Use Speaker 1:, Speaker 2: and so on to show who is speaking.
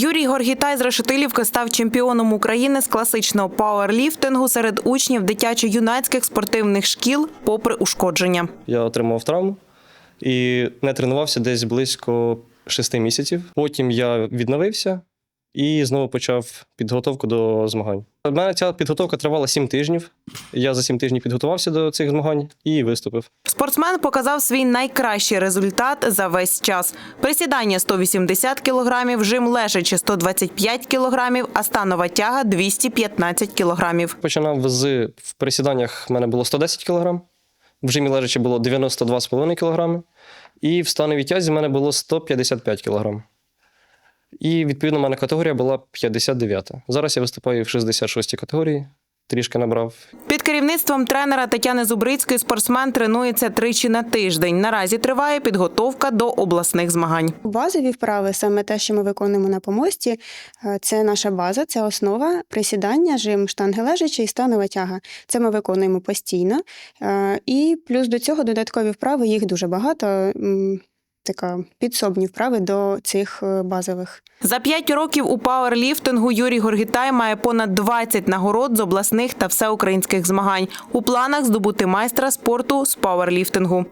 Speaker 1: Юрій Горгітай з Решетилівки став чемпіоном України з класичного пауерліфтингу серед учнів дитячо-юнацьких спортивних шкіл, попри ушкодження.
Speaker 2: Я отримав травму і не тренувався десь близько шести місяців. Потім я відновився і знову почав підготовку до змагань. У мене ця підготовка тривала сім тижнів. Я за сім тижнів підготувався до цих змагань і виступив.
Speaker 1: Спортсмен показав свій найкращий результат за весь час. Присідання 180 кілограмів, жим лежачи 125 кілограмів, а станова тяга 215 кілограмів.
Speaker 2: Починав з в присіданнях в мене було 110 кг, в жимі лежачі було 92,5 кг, і в становій тязі в мене було 155 кг. І відповідно, в мене категорія була 59. Зараз я виступаю в 66 категорії, трішки набрав.
Speaker 1: Під керівництвом тренера Тетяни Зубрицької спортсмен тренується тричі на тиждень. Наразі триває підготовка до обласних змагань.
Speaker 3: Базові вправи, саме те, що ми виконуємо на помості, е, це наша база, це основа присідання, жим штанги лежачі і станова тяга. Це ми виконуємо постійно. Е, І плюс до цього додаткові вправи, їх дуже багато. Така підсобні вправи до цих е, базових.
Speaker 1: За п'ять років у пауерліфтингу Юрій Горгітай має понад 20 нагород з обласних та всеукраїнських змагань. У планах здобути майстра спорту з пауерліфтингу.